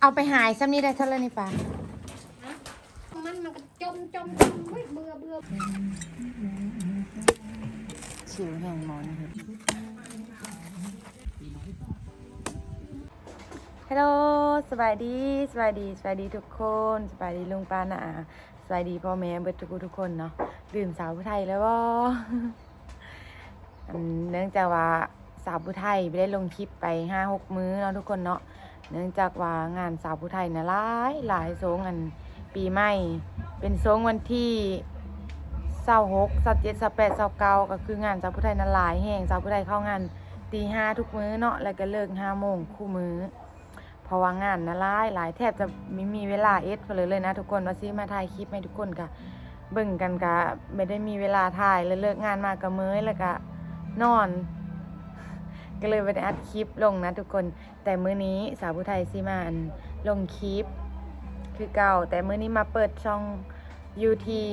เอาไปหายซ้ำนี้ได้เท่าไหรนี่ป่ามันมันก็จมจมจมเฮ้ยเบื่อเบื่อชิวแห่งหมอนครับฮัลโหลสบายดีสบายดีสบายดีทุกคนสบายดีลุงป้านะอาสบายดีพ่อแม่เบิดทุกคนทุกคนเนาะดื่มสาวผู้ไทยแล้วบ่อันเนื่องจากว่าสาวผู้ไทยไม่ได้ลงคลิปไปห้าหกมื้อเนาะทุกคนเนาะ เนื่องจากว่างานสาวผู้ไทยนะหลายหลายโซงอันปีใหม่ เป็นโซงวันที่เศร้าหกเศร้าเจ็ดเศร้าแปดเศร้าเก้าก็คืองานสาวผู้ไทยนั้นหลายแห่งสาวผู้ไทยเข้างานตีห้าทุกมื้อเนาะแล้วก็เลิกห้าโมงคู่มื้อเพราะว่างานนะหลายหลายแทบจะไม่มีเวลาเอ็ดเลยเลยนะทุกคนว่าซิมาถ่ายคลิปให้ทุกคนกะเบิ่งกันกะไม่ได้มีเวลาถ่ายแล้วเลิกงานมาก็มื้อแล้วก็นอน ก็เลยไปอัดคลิปลงนะทุกคน แต่มื้อนี้สาวผู้ไทยซีมาอันลงคลิป คือเก่า แต่มื้อนี้มาเปิดช่องอยู่ที่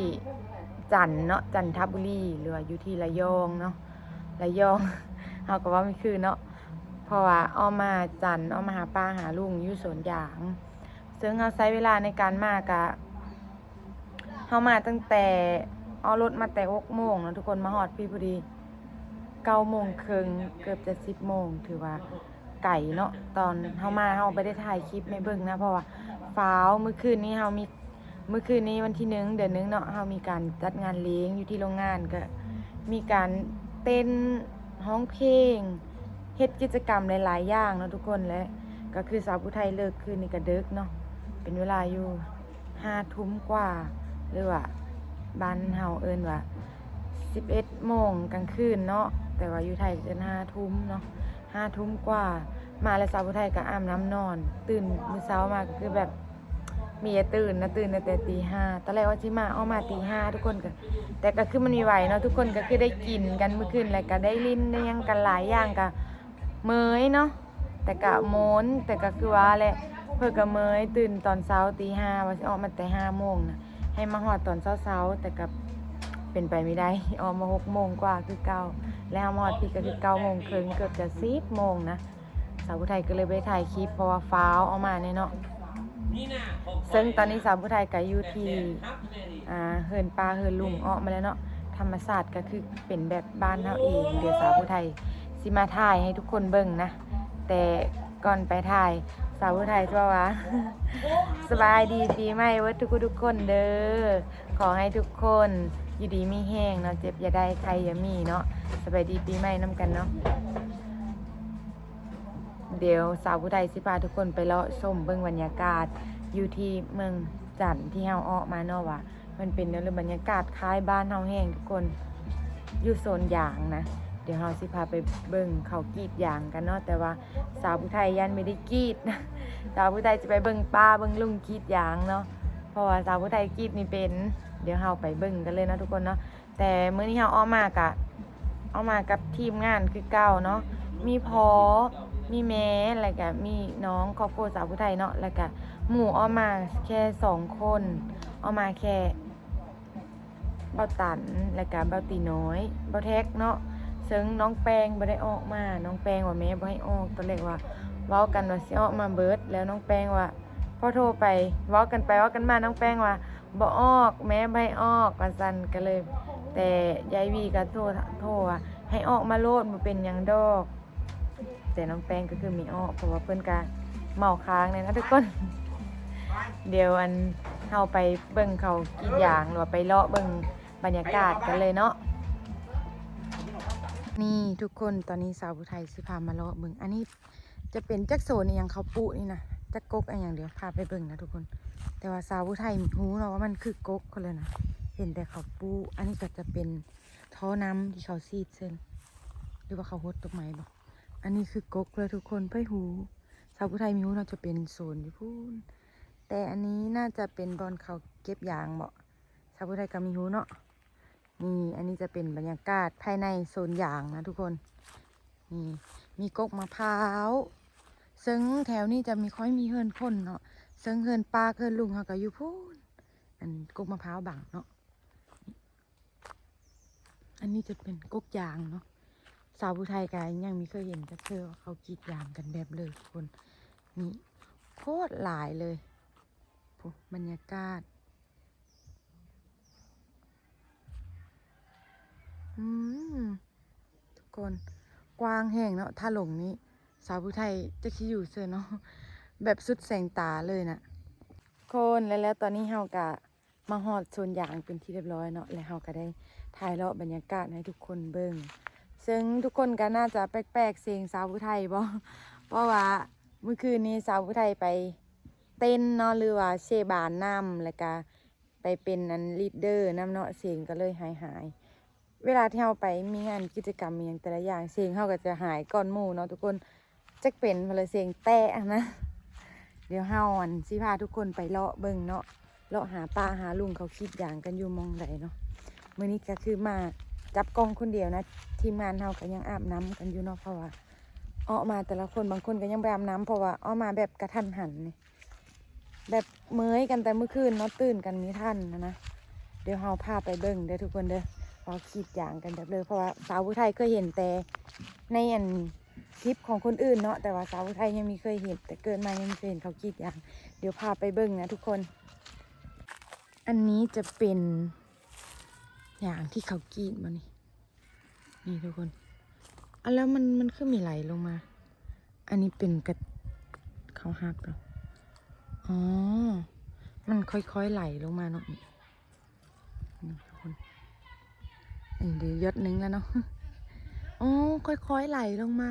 จันเนาะจันทบุรีหรือว่าอยู่ที่ระยองเนาะระยองเฮาก็ว่าไม่คือเนาะเพราะว่าอ้อมมาจันทน์อ้อมาหาป้าหาลุงอยู่สวนยาง ซึ่งเฮาใช้เวลาในการมากะเฮามาตั้งแต่เอารถมาแต่6โมงนะทุกคนมาฮอดพี่พอดี เก้าโมงครึ่งเกือบจะสิบโมงถือว่าไก่เนาะตอนเฮามาเฮาไปได้ถ่ายคลิปไม่เบิ่งนะ เพราะว่าฟ้าวเมื่อคืนนี้เฮามีเมื่อคืนนี้วันที่หนึ่งเดือนหนึ่งเนาะเฮามีการจัดงานเลี้ยงอยู่ที่โรงงานก็มีการเต้นร้องเพลงเฮ็ดกิจกรรมหลายๆอย่างเนาะทุกคนและก็คือสาวผู้ไทยเลิกคืนนี้ก็เดึกเนาะเป็นเวลาอยู่ห้าทุ่มกว่าหรือว่าบ้านเฮาเอิ้นว่าสิบเอ็ดโมงกลางคืนเนาะ แต่ว่าอยู่ไทยจะห้าทุ่มเนาะห้าทุ่มกว่า มาแล้วสาวผู้ไทยก็อาบน้ำนอน ตื่นมื้อเช้ามาก็คือแบบมีอย่ตื่นนะตื่นแต่ตีห้าตอนแรกว่าที่มาเอามาตีห้าทุกคนก็แต่ก็คือมันมีไหวเนาะทุกคนก็คือได้กินกันเมื่อคืนแล้วก็ได้ลิ้นได้ยังกันหลายอย่างก็เมยเนาะแต่ก็โมนแต่ก็คือว่าแหละเพื่อก็เมยตื่นตอนเช้าตีห้าว่าสิออกมาแต่ห้าโมงนะให้มาหอดตอนเช้าๆแต่กับ เป็นไปไม่ได้ออกมาหกโมงกว่าคือเก้าแล้วมอดพี่ก็คือเก้าโมงครึ่งเกือบจะสิบโมงนะสาวผู้ไทยก็เลยไปถ่ายคลิปเพราะว่าฟ้าวเอามาเนี่ยเนาะซึ่งตอนนี้สาวผู้ไทยก็อยู่ที่อ่าเฮินปลาเฮินลุงออกมาแล้วเนาะธรรมศาสตร์ก็คือเป็นแบบบ้านเฮาเองเดี๋ยวสาวผู้ไทยสิมาถ่ายให้ทุกคนเบิ่งนะแต่ก่อนไปถ่ายสาวผู้ไทยว่าว่าสบายดีปีใหม่ว่าทุกทุกคนเด้อขอให้ทุกคน อยู่ดีไมีแห้งเนาะเจ็บอย่าได้ใครอย่ามีเนาะสบายดีปีใหม่น้ำกันเนาะเดี๋ยวสาวผู้ไทยสิพาทุกคนไปเลาะชมเบิ่งบรรยากาศ อยู่ที่เมืองจันทน์ที่เฮาอ้อมาเนาะว่ามันเป็นเรื่องบรรยากาศคล้ายบ้านเฮาแห้งทุกคนอยู่โซนยางนะเดี๋ยวเฮาสิพาไปเบิ่งเขากรีดยางกันเนาะแต่ว่าสาวผู้ไทยยันไม่ได้กรีดนะสาวผู้ไทยจะไปเบิ่งป้าเบิ่งลุงกรีดยางเนาะ เพราะว่าสาวผู้ไทยกรีดนี่เป็น เดี๋ยวเฮาไปเบิ่งกันเลยนะทุกคนเนาะแต่มื้อนี้เฮาเออกมากะเอามากับทีมงานคือเก่าเนาะมีพอมีแม่แล้วก็มีน้องครอบครัวสาวผู้ไทยเนาะแล้วก็หมู่เอามาแค่สองคนเอามาแค่เบาตันแล้วก็เบาตีน้อยเบาแท็กเนาะซึ่งน้องแปงบ่ได้ออกมา น้องแปงว่าแม่บ่ให้ออกตอนแรกว่าเว้ากันว่าสิออกมาเบิด แล้วน้องแปงว่า พอโทรไปว้ากันไปว้ากันมาน้องแป้งว่าบ่ออกแม่บ่ให้ออกว่าซั่นก็เลย แต่ยายวีก็โทรโทรว่าให้ออกมาโลดบ่เป็นหยังดอก แต่น้องแป้งก็คือมีออกเพราะว่าเพิ่นก็เมาค้างเลยนะทุกคน เดี๋ยวอันเฮาไปเบิ่งเขากรีดยางหรือว่าไปเลาะเบิ่งบรรยากาศกันเลยเนาะนี่ทุกคนตอนนี้สาวผู้ไทยสิพามาเลาะเบิ่งอันนี้จะเป็นจักโซนอหยังเขาปุนี่นะ จักกอันอย่างเดียวพาไปเบิ่งนะทุกคน แต่ว่าสาวผู้ไทยรู้เนาะว่ามันคือกกคนเลยนะเห็นแต่เขาปูอันนี้ก็จะเป็นท่อน้ำที่เขาซีดเส้นหรือว่าเขาหดตกไม้บ่อันนี้คือกกเลยทุกคนไปหูสาวผู้ไทยมีหูเราจะเป็นโซนอยู่พูนแต่อันนี้น่าจะเป็นบอนเขาเก็บยางบ่สาวผู้ไทยก็มีหูเนาะนี่อันนี้จะเป็นบรรยากาศภายในโซนยางนะทุกคนนี่มีกกมะพร้าว ซึ่งแถวนี้จะมีค่อยมีเฮิรนคนเนาะซึ่งเฮิรนปลาเฮิรนลุงเขาก็อยู่พูนอันกกมะพร้าวบังเนาะอันนี้จะเป็นกกยางเนาะสาวผู้ไทยกันยังม่เคยเห็นจะเธอเขากรีดยางกันแบบเลยทุกคนนี่โคตรหลายเลยโอ้บรรยากาศอืมทุกคนกว้างแห่งเนาะถ้าหลงนี้ สาวผู้ไทยจะคิดอยู่เซอเนาะแบบสุดแสงตาเลยนะคนแล้วแล้วตอนนี้เฮากะมาฮอดโซนยางเป็นที่เรียบร้อยเนาะแล้วเฮาก็ได้ถ่ายเลาะบรรยากาศให้ทุกคนเบิ่งซึ่งทุกคนก็น่าจะแปลกๆเสียงสาวผู้ไทยบ่เพราะว่าเมื่อคืนนี้สาวผู้ไทยไปเต้นเนาะหรือว่าเชบานนํแล้วก็ไปเป็นอันลีดเดอร์นํเนาะเสียงก็เลยหายหายเวลาที่เฮาไปมีงานกิจกรรมมีอย่างแต่ละอย่างเสียงเฮาก็จะหายก่อนหมู่เนาะทุกคน จักเป็นมาเลยเสียงแตะนะ เดี๋ยวเฮาอันสิพาทุกคนไปเลาะเบิ่งเนาะเลาะหาป้าหาลุงเขาคิดอย่างกันอยู่มองใดเนาะมื้อนี้ก็คือมาจับกล้องคนเดียวนะ ทีมงานเฮาก็ยังอาบน้ำกันอยู่เนาะเพราะว่าออกมาแต่ละคนบางคนก็ยังไปอาบน้ำเพราะว่าออกมาแบบกระทันหันนี่แบบเมยกันแต่เมื่อคืนเนาะตื่นกันมีท่านนะนะเดี๋ยวเฮาพาไปเบิ่งเด้อทุกคนเด้อพอคิดอย่างกันแบบเลยเพราะว่าสาวผู้ไทยเคยเห็นแต่ในอัน คลิปของคนอื่นเนาะแต่ว่าสาวไทยยังไม่เคยเห็น แต่เกิดมายังไม่เคยเห็นเขากรีดอย่างเดี๋ยวพาไปเบิ่งนะทุกคน อันนี้จะเป็นอย่างที่เขากรีดมานี่นี่ทุกคนอะแล้วมันมันขึ้นมีไหลลงมา อันนี้เป็นกระเขาหักหรออ๋อ มันค่อยๆไหลลงมาเนาะนี่นี่ทุกคนอันเดี๋ยวยศหนึงแล้วเนาะอ๋อค่อยๆไหลลงมา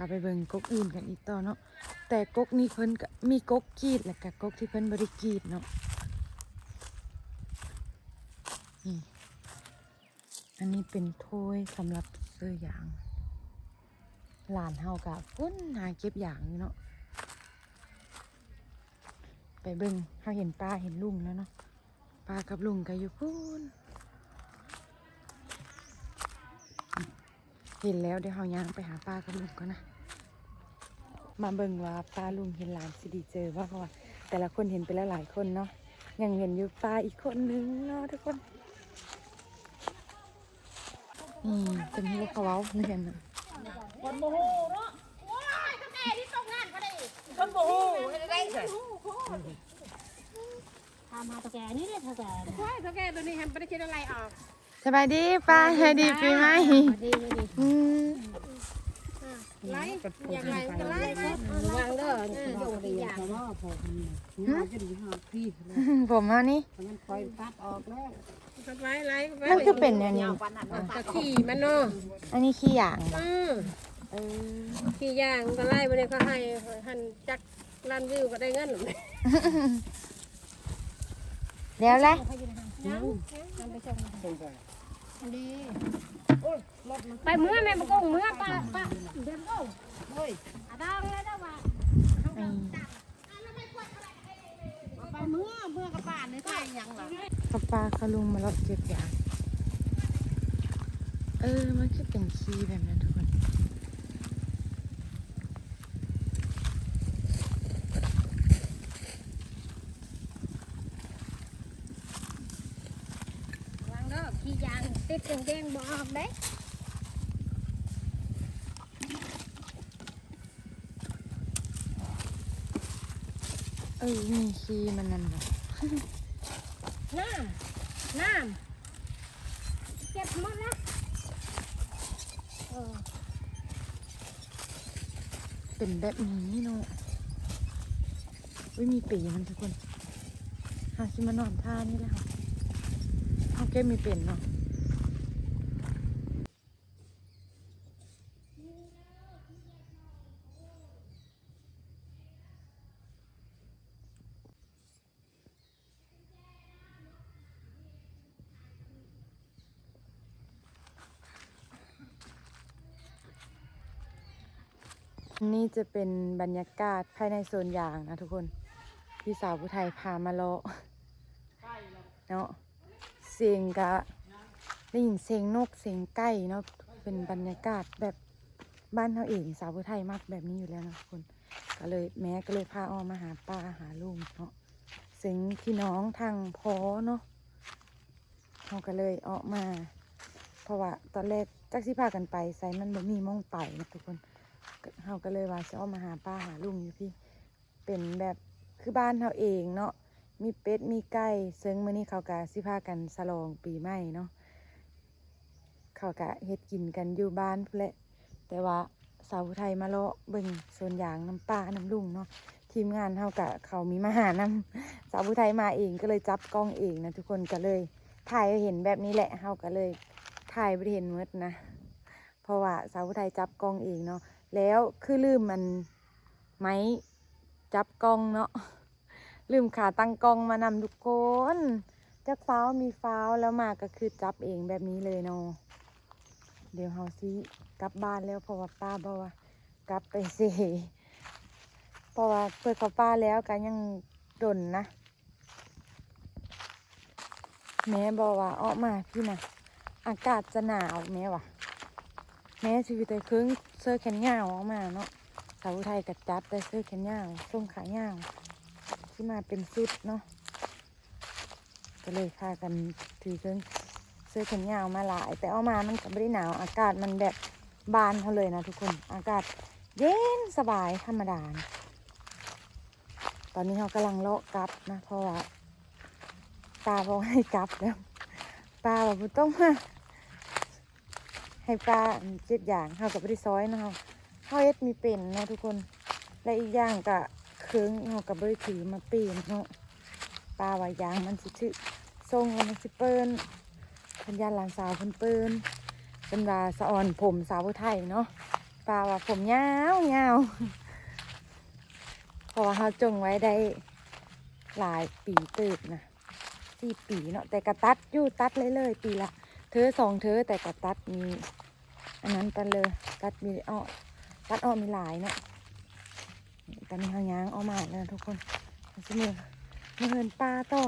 าไปเบิ่งกกอื่นกันอีกต่อเนาะแต่กกนี้เพิ่นมีกกกรีดและกับกกที่เพิ่นบริกรีดเนาะนี่อันนี้เป็นถ้วยสำหรับเสื้อยางหลานเฮากะฟุ้นหาเก็บอย่างเนาะไปเบิ่งเฮาเห็นป้าเห็นลุงแล้วเนาะป้ากับลุงก็อยู่พูน เห็นแล้วเดี๋ยวเฮาย่างไปหาป้ากับลุงก่อนนะ มาเบิ่งว่าป้าลุงเห็นหลานสิไดีเจอว่าเพราะว่าแต่ละคนเห็นไปแล้วหลายคนเนาะยังเห็นอยู่ป้าอีกคนนึงเนาะทุกคนนี่เป็นที่เขาเว้าเรียนน่ะคนโมโหเนาะโอ้ยก็แก่ที่ตรงงานก็ได้คนโมโหได้ใช่ทำมาตะแกนี่เลยตะแกโอ้ยตะแกตัวนี้แฮมไม่ได้คิดอะไรออกส บายดีป้าสบายดีปีใหม่ดีดีดีอืมไล่อย่างไรก็ไล่ไล่ระวังเด้อโยกดีอย่างผมเอานี่ไล่ไล่มันคือเป็นอย่างนี้ตะขี่มันเนาะอันนี้ขี้อย่างอือเออขี่ย่างก็ไล่มาเนี่ยเขาให้หันจักลันวิวก็ได้เงินหรือไม่แล้วแหละ ไปเมื่อแม่มากุ้งเมื่อป้าป้าเดินกุ้งเฮ้ยอาดองเลยนะว่านี่ไปเมื่อเมื่อกับป้าเนี่ยใช่ยังหรอเขาป้าเขาลุงมาเลาะเก็บอย่างเออมันคือเป็นขี้แบบนั้นทุกคน วางเด้อขี่ ยางติดแดงๆบ่ออกเด้เออมีขี้มันนั่นเหรอน้ำน้ำเก็บหมดแล้วเออเป็นแบบนี้เนาะอุ้ยมีปีมันทุกคนหาชิมานอนท่านี่แหละค่ะเอาแก้มีเป็นเนาะ นี่จะเป็นบรรยากาศภายในโซนยางนะทุกคน พี่สาวผู้ไทยพามาเลาะเนาะเสียงกะได้ยินเสียงนกเสียงไก่เนาะเป็นบรรยากาศแบบบ้านเขาเองสาวผู้ไทยมากแบบนี้อยู่แล้วนะทุกคน ก็เลยแม่ก็เลยพาออกมาหาป้าหาลุงเนาะซึ่งพี่น้องทางพอเนาะเขาก็เลยออกมา เพราะว่าตอนแรกจักสิพากันไปใส่มันบ่มีหมองไปนะทุกคน เฮาก็เลยว่าจะเอามาหาป้าหาลุงอยู่พี่เป็นแบบคือบ้านเฮาเองเนาะมีเป็ดมีไก่ซึ่งมื้อนี้เขาก็สิพากันฉลองปีใหม่เนาะเขาก็เฮ็ดกินกันอยู่บ้านพู้นแหละแต่ว่าสาวไทยมาเลาะเบิ่งสวนยางน้ำป้าน้ำลุงเนาะทีมงานเฮาก็เขามีมาหานำสาวไทยมาเองก็เลยจับกล้องเองนะทุกคนก็เลยถ่ายเห็นแบบนี้แหละเฮาก็เลยถ่ายไปเห็นหมดนะ เพราะว่าสาวไทยจับกล้องเองเนาะ แล้วคือลืมมันไม้จับกล้องเนาะลืมขาตั้งกล้องมานำทุกคนจักฟ้าวมีฟ้าวแล้วมาก็คือจับเองแบบนี้เลยเนาะเดี๋ยวเฮาซิกลับบ้านแล้วเพราะว่าป้าบอกว่ากลับไปเสเพราะว่าเปิดเขาป้าแล้วก็ยังดนนะ แม่บอกว่าออกมาพี่นะอากาศจะหนาวแม่ว่ะ แม่ชีวิตแต่ครึ่งเสื้อแขนยาวออกมาเนาะสาวไทยกัดจัดแต่เสื้อแขนยาวทรงขายาวที่มาเป็นสุดเนาะก็เลยพากันถือเครื่องเสื้อแขนยาวมาหลาย แต่เอามามันก็ไม่ได้หนาว อากาศมันแบบบานเขาเลยนะทุกคนอากาศเย็นสบายธรรมดานะตอนนี้เขากำลังเลาะกลับนะเพราะว่าตาบอกให้กลับแล้วตาบอกบ่ต้องมา ให้ปลาเจ็ดอย่างเฮากับไปได้ซอยเนาะเฮาเฮ็ดมีเป็นเนาะทุกคนและอีกอย่างก็เครื่องเฮากับบ่ได้ถือมาปีนเนาะปลาว่ายางมันสิชื่อทรงมันสิเปิ้นพันยานหลานสาวเพิ่นเปิ้นเป็นว่าสะอ่อนผมสาวไทยเนาะปลาว่าผมยาวยาวเพราะว่าเฮาจงไว้ได้หลายปีเติบนะสี่ปีเนาะแต่กระตัดอยู่ตัดเลยเลยปีละ เธอสองเธอแต่ก็ตัดมีอันนั้นตัดเลย ตัดมีอ้อตัดอ้อมีหลายเนาะตอนนี้เขาย้างเออมาแล้วทุกคนมันจะมือมาเหินปลาต่อ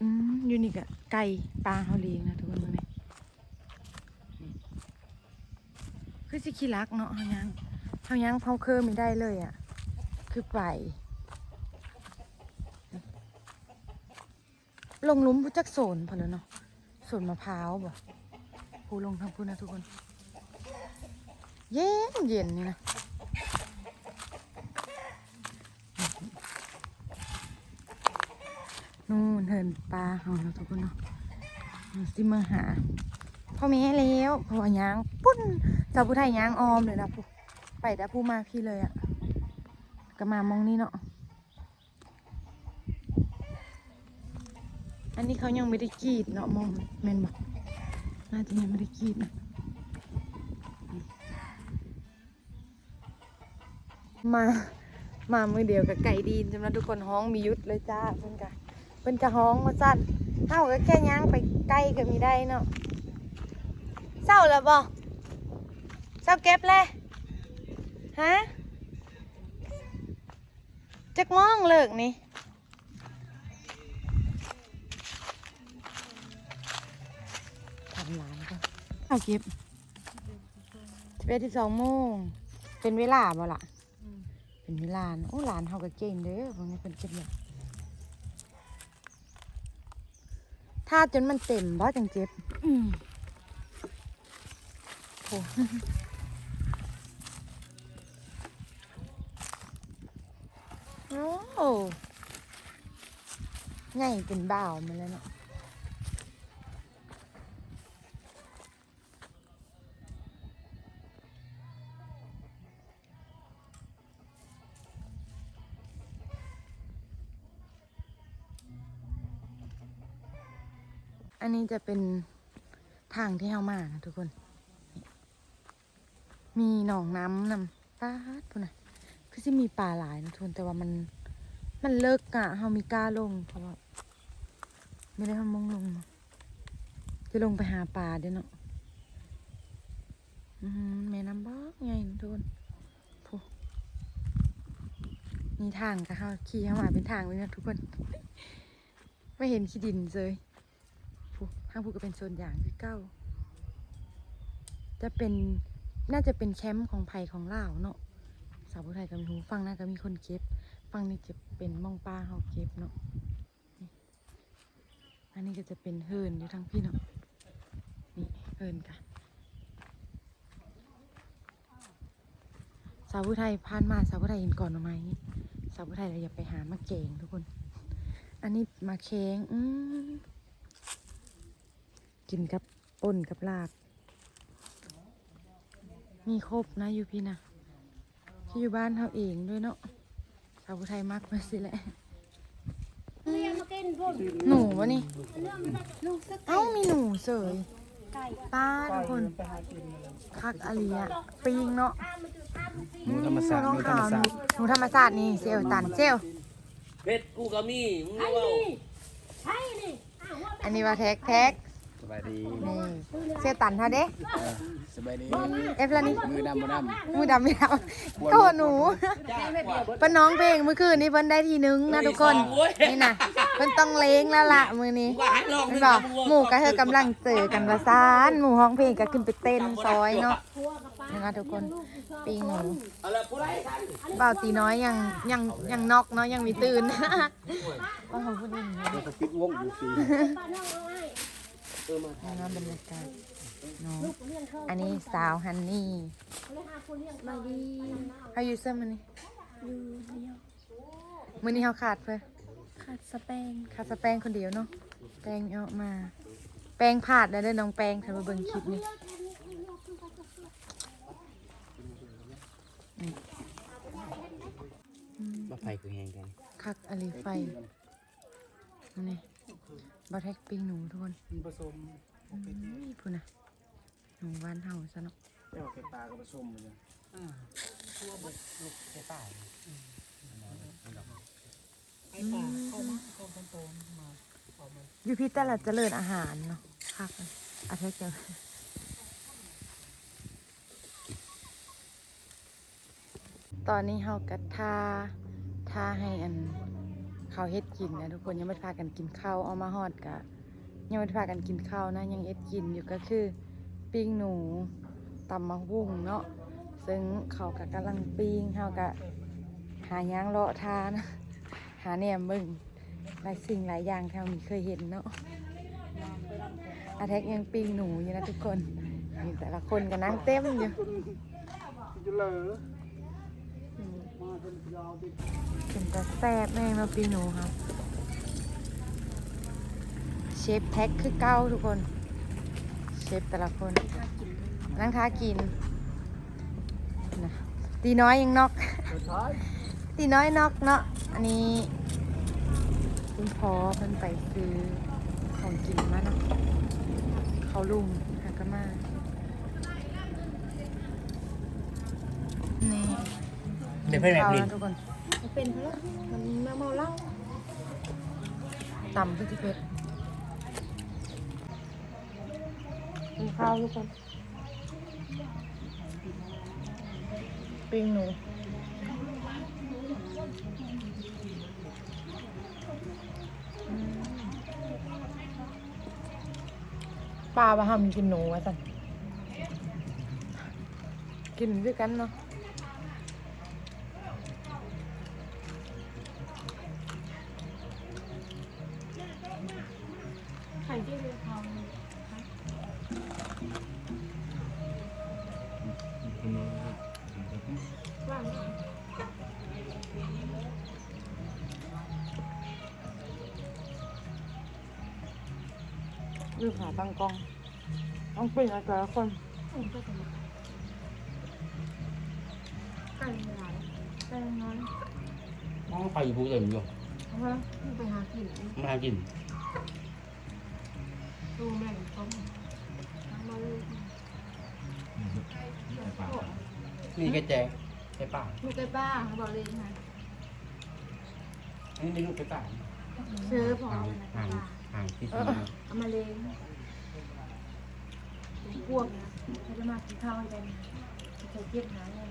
อืมอยู่นี่กะไก่ปลาเขาเลี้ยงนะทุกคนมาเนี่ยคือสิขี้รักเนาะเขายางเขายางเผาเคอไม่ได้เลยอะคือไปลงลุ้มผู้จักโซนพอแล้วเนาะ สวนมะพร้าวบ่พูลงทางพูนะทุกคน เย็นเย็นนี่นะนู่นเหินปลาเฮาเนาะทุกคนเนาะสิมาหาพ่อแม่แล้วเพราะว่ายางปุ้นเจ้าผู้ไทยยางออมเลยนะผู้ไปแต่ผู้มาพี่เลยอะ่ะก็มามองนี่เนาะ นนี้เขายังไม่ได้กีดเนาะมองแมนบอกน่าจะยังไม่ได้กีดนะมา มามือเดียวกับไก่ดีนจำนะทุกคนห้องมียุดเลยจ้าเพิ่นกะเพิ่นกะห้องมาสั้นเท่าก็แค่ย่างไปใกล้ก็มีได้เนาะเศร้าแล้วบ่เศร้าเก็บเลยฮะจักมองเลิกนี่ เอาเก็บสิบเอ็ดที่สองโมง เป็นเวลาบ่ล่ะ เป็นเวลานะโอ้หลานเขาก็เก่งเด้อพวกนี้เป็นเก็บเลยถ้าจนมันเต็มบ่จังเจ็บอืมโอ้โอ้ใหญ่เป็นบ่าวมาแล้วเนาะ อันนี้จะเป็นทางที่เรามานะทุกคน มีหนองน้ำนำปาดพุ่นนะคือจะมีปลาหลายนะทุกคนแต่ว่ามันมันเลิกอะเรามีกล้าลงเพราะว่าไม่ได้ทำมงลงเนาะจะลงไปหาปลาเดี๋ยเนาะแม่น้ำบอกไงนะทุกคนพูมีทางก็เข้าขี่เข้ามาเป็นทางเลยนะทุกคน ไม่เห็นขี้ดินเลย ทางภูก็เป็นส่วนอย่างที่เก้า จะเป็นน่าจะเป็นแคมป์ของไผ่ของล่าวเนาะสาวผู้ไทยก็มีหูฟังนะก็มีคนเก็บ ฟังนี่จะเป็นมองป้าเขาเก็บเนาะอันนี้ก็จะเป็นเฮิร์นอยู่ทางพี่เนาะนี่เฮิร์นค่ะสาวผู้ไทยผ่านมาสาวผู้ไทยเห็นก่อนหรือไมสาวผู้ไทยเราอย่าไปหามาเก่งทุกคน อันนี้มาเค้งอื กินกับป่นกับลาบ มีครบนะอยู่พี่นะที่อยู่บ้านเขาเองด้วยเนาะสาวผู้ไทยมักมาสิแหละเรียกมากินพุ่นหนูวะนี่เรื่องมันลูกสักเอ้ามีหนูเสยไก่ป้าทุกคนคักอาลีอะปิงเนาะหนูธรรมศาสตร์น้องหนูธรรขามวศาสตร์หนูธรรมศาสตร์นี่เซลลตันเซลลเพชรกูก็มีมึงไอ้รู้ว่านี่ไอ้นี่อ้าวว่าอันนี้ว่าแท็กแท็กส บายดีนี่เซลลตันท่าเด้เออสบายดี เอฟแล้วนี่มือดำมือดมือดำไม่ดำโตหนูเป็นน้องเพลงเมื่อคืนนี้เพิ่นได้ทีนึงนะทุกคนนี่นะเพิ่นต้องเลงแล้วล่ะมือนี้ว่าให้ลองเพิ่นบอกหมู่กับเธอกำลังเจอกันประสานหมู่ห้องเพลงก็ขึ้นไปเต้นซอยเนาะนี่นะทุกคนปิงหนูเอาละผู้ใดทันเบาตีน้อยยังยังยังนอกเนาะยังมีตื่นว่าเขาพูดอย่างนี้ำก็ปิดวงอยู่ฟรีป้า น้องเอาให้นี่เนาะบรรยากาศเนาะอันนี้สาวฮันนี่เลยหาคนเลี้ยงมาดีเขาอยู่เสื้อมันนี่มือนี้เขาขาดเพื่อขาดสเปงขาดสแปงคนเดียวเนาะแปงเอามา แปงผาดแล้วเด้อน้องแปงทำมาเบิ่งคลิปนี้นี่มาไฟคือแหงกันคักอลีไฟนี่ บาแท็กปิ้งหนูทุกคนผสมอุ้ยพูดนะหนูบ้านเฮาซะเนาะเจ้าแค่ปลาก็ผสมเลยอยู่พี่แต่ละเจริญอาหารเนาะคักอะอาทิตย์เดียวตอนนี้เฮากะทาทาให้อันเข้าวเฮ็ดกินนะทุกคนยังไม่พากันกินข้าวเอามาฮอดกะยังไม่พากันกินข้าวนะยังเอ็ดกินอยู่ก็คือปิ้งหนูตำมะฮุ่งเนาะซึ่งเขากะกำลังปิ้งเฮากะหาย่างเลาะทาน หาแหนมมึงหลายสิ่งหลายอย่างที่เรามีเคยเห็นเนาะอาแท็กยังปิ้งหนูอยู่นะทุกคนแต่ละคนก็นั่งเต็มอยู่ จะเลอเป็นแต่แซ่บแม่งมาปิ้งหนูครับ เชฟแท็กคือเก้าทุกคน เชฟแต่ละคนนั่งท้ากินนะตีน้อยยังนอก ตีน้อยนอกเนาะ อันนี้คุณพ่อเพิ่นไปซื้อของกินมาเนาะเขาลุงหากะมานี่ เดี๋ยวเพื่อนแบบข้าวนี้แล้วทุกคนเป็นเพราะมันมาเมาเหล้าต่ำที่เพชรกินข้าวทุกคนปิ้งหนูป้าว่าห้ามกินหนูไว้สันกินด้วยกันเนาะ ข่ที่เรือทองดูขาตั้งกล้อง ต้องปิ้งอะไรแต่ละคนไก่หลายไก่น้อยน้องไฟอยู่ภูเก็ตอยู่เพราะว่าไปหากินมาหากิน ดูแม่งต้มมาเลย นี่แกแจงแกป่าลูกไก่ป้าเขาบอกเลยนะอันนี้เป็นลูกแกป่าซื้อพอห่างนะห่างป้าห่างที่สุดเอามาเลี้ยงพวกนะเขาจะมากินข้าวกันเคยเก็บหาเงิน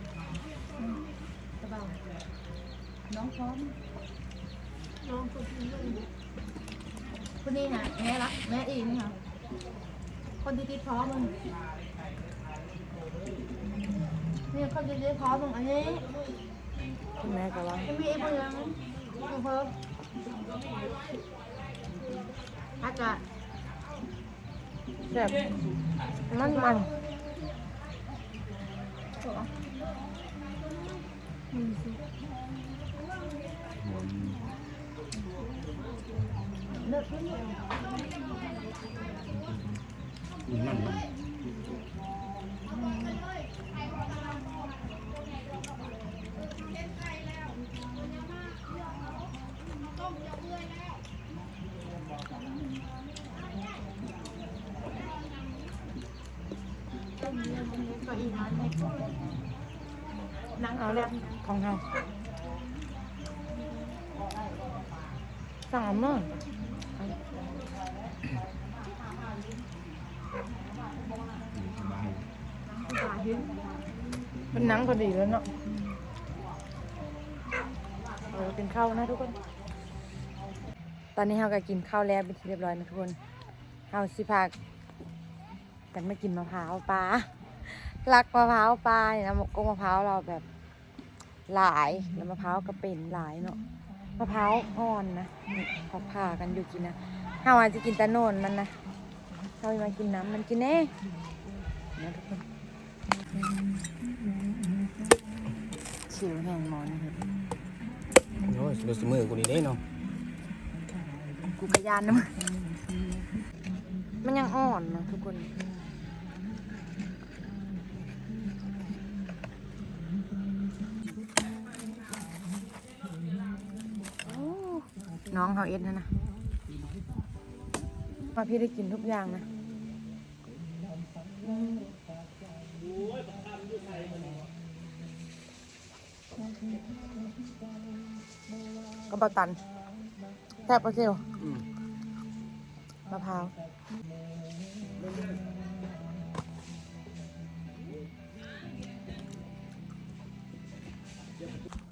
กระเป๋าน้องพร้อม น้องคนที่คนนี้นะแม่รักแม่อีนี่ค่ะคนที่ติดพร้อมมึง นี่คนที่ติดพร้อมมึงอันนี้แม่ก็ว่าไม่มีไอ้เบืองอยู่เพิ่มอากาศแบบมันมันมันสิเลิกแล้วเนี่ยอืมมันมัน ก็อีก นั่งเอาแล้วของเฮาสั่งเอาเมื่อเป็นนังพอดีแล้วเนาะเออเป็นข้าวนะทุกคน ตอนนี้เฮาก็กินข้าวแล้วเป็นที่เรียบร้อยนะทุกคนเฮาสิพากันมากินมะพร้าวปลา ลักมะพร้าวปลาเนี่ยนะกงมะพร้าวเราแบบหลายแล้วมะพร้าวก็เป็นหลายเนาะมะพร้าวอ่อนนะนี่เขาผ่ากันอยู่กินนะเฮาอาจจะกินแต่โนนมันนะเฮามากินน้ำมันกินแน่นะทุกคนชิวแห่งหมอนครับโอ้ยรู้สึกมือกูนี่เด้เนาะกูกระยานนะมันมันยังอ่อนนะทุกคน น้องเขาเอ็ดนะนะมาพี่ได้กินทุกอย่างนะกระเป๋าตันแทบประเซลมะพร้าว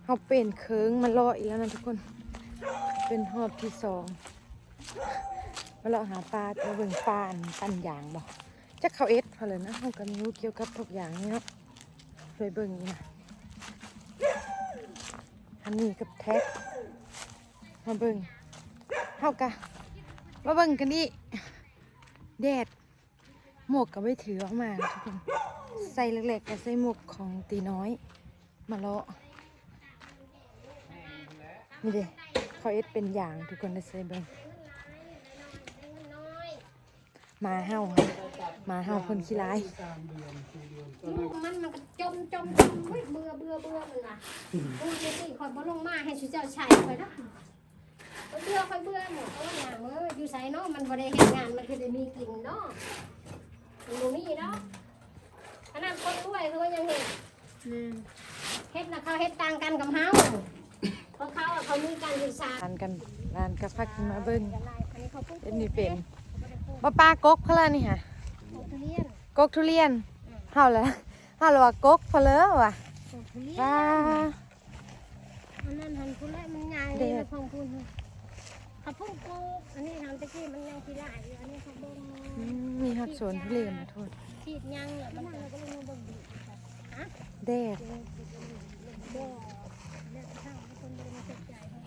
เขาเป็นเคิงมารออีกแล้วนะทุกคน เป็นหอบที่สองมาเลาะหาปลาจะเบิ่งปลาอันปันยางบอกจะเขาเอสพอเลยนะเขาก็มีรู้เกี่ยวกับทุกอย่างนี่เนาะเคยเบิ่งนี่นะอันนี้กับแท็กมาเบิ่งเฮากะมาเบิ่งกันดิแดดหมวกก็ไม่ถือออกมาทุกคนใส่เล็กๆก็ใส่หมวกของตีน้อย มาเลาะนี่เด้ เขาเอ็ดเป็นอย่างทุกคนได้ใส่เบิ่งหมาเห่าค่ะหมาเห่าคนขี้ร้าย ลูกมันมันก็จมจมจมเฮ้ยเบื่อเบื่อเบื่อมันว่ะลูกจะสิคอยบ่ลงมาให้สุเจ้าชายคอยนะเบื่อคอยเบื่อหมดเพราะว่าอย่างเมื่ออยู่ไสเนาะมันบ่ได้เฮ็ดงานมันคือได้มีกินเนาะมันบ่มีเนาะขนาดคนรวยเขาก็ยังเฮ็ดนี่เฮ็ดนะเขาเฮ็ดต่างกันกับเฮา เพราะเขาอะเขามีการศึกษาร้านกันร้านกาพักกันมาเบิ่งอันนี้เขาพูดเอ็ดนี่เป็นป้าป้ากกพะละนี่ค่ะทุเรียนกกทุเรียนเฮาละเฮาละว่ากกพะเลอว่ะทุเรียนว้าอันนั้นหันพุ่นแล้วมันใหญ่เด็เลดยของพุ่นเขาพุ่งกูอันนี้หันตะกี้มันยังขี้หลายอยู่อันนี้เขาบ่งอืมมีฮอดสวนทุเรียนนะโทษฉีดยังเนี่ยมันก็เลยมาเบิ่งดูแดด บ่เด็กข้างคนบ่ได้มาสนใจเขา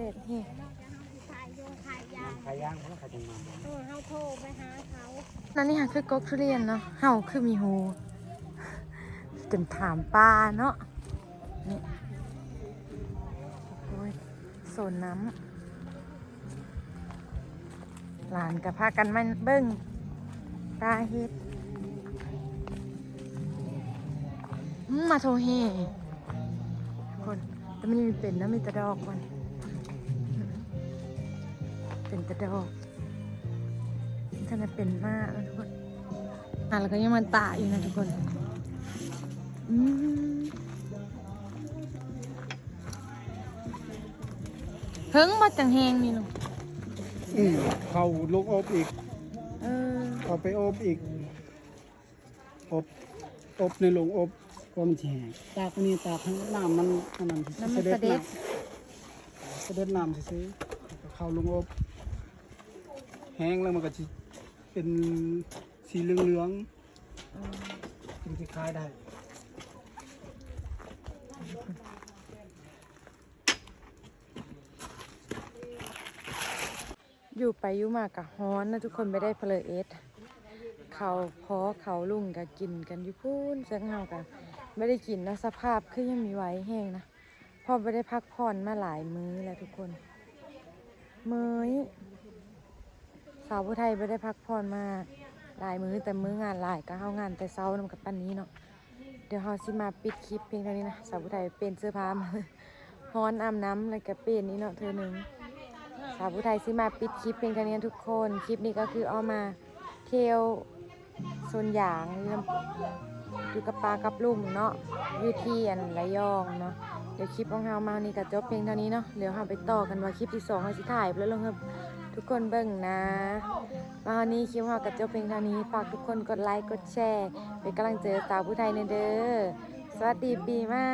แดดแห้งนอกจากเฮาสิขายโยงขายยาขายย่างเขาขายจังมาเออเฮาโทรไปหาเขานั่นนี่ค่ะคือกกทุเรียนเนาะเฮาคือมีหูจนถามป้าเนาะนี่โอ้ยโซนน้ำหลานกับพากันมาเบิ้งตาเฮ็ดอืมมาโทเฮคนแต่มันมีเป็นนะมีแตะดอกก่อนเป็น แตะดอกท่านจะเป็นมากนะทุกคนอะแล้วก็ยังมันตาอยู่นะทุกคนอืมเฮิงมาจังแหงนี่ลูกอืมเขาลูกอบอีกเออเอาไปอบอีก อบอบในโรงอบความแฉงตากอันนี้ตากให้น้ำมันอันนั้นน้ำมันเสด็จน้ำเสด็จน้ำซื้อๆเข้าลงอบ แห้งแล้วมันก็จะเป็นสีเหลืองๆจึงจะขายได้อยู่ไปอยู่มากะฮ้อนนะทุกคนไม่ได้เพลอเอสเขาพอเขาลุงกะกินกันอยู่พูนเสียงเฮากันไม่ได้กินนะสภาพคือยังมีไหวแห้งนะเพอไม่ได้พักผ่อนมาหลายมื้อแล้วทุกคน มื้อ สาวผู้ไทยไม่ได้พักผ่อนมาหลายมื้อแต่มื้องานหลายก็เฮางานแต่เช้านำกับปันนี้เนาะเดี๋ยวเฮาสิมาปิดคลิปเพียงเท่านี้นะสาวผู้ไทยเป็นเสื้อผ้ามาฮ้อนอาบน้ำแล้วก็เป็นนี่เนาะเธอหนึ่งสาวผู้ไทยสิมาปิดคลิปเพียงเท่านี้นะทุกคนคลิปนี้ก็คือเอามาเที่ยวโซนหยางนี่อยู่กับปลากับลุงเนาะอยู่ที่อันระยองเนาะเดี๋ยวคลิปของเรามานี่ก็จบเพียงเท่านี้เนาะเดี๋ยวเราไปต่อกันว่าคลิปที่สองเราสิถ่ายแล้วลงครับ ทุกคนเบิ่งนะมาวันนี้คลิปขอกกับเจ้าเพลงเท่านี้ฝากทุกคนกดไลค์กดแชร์เป็นกำลังใจอสาวผู้ไทยในเด้อสวัสดีปีใหม่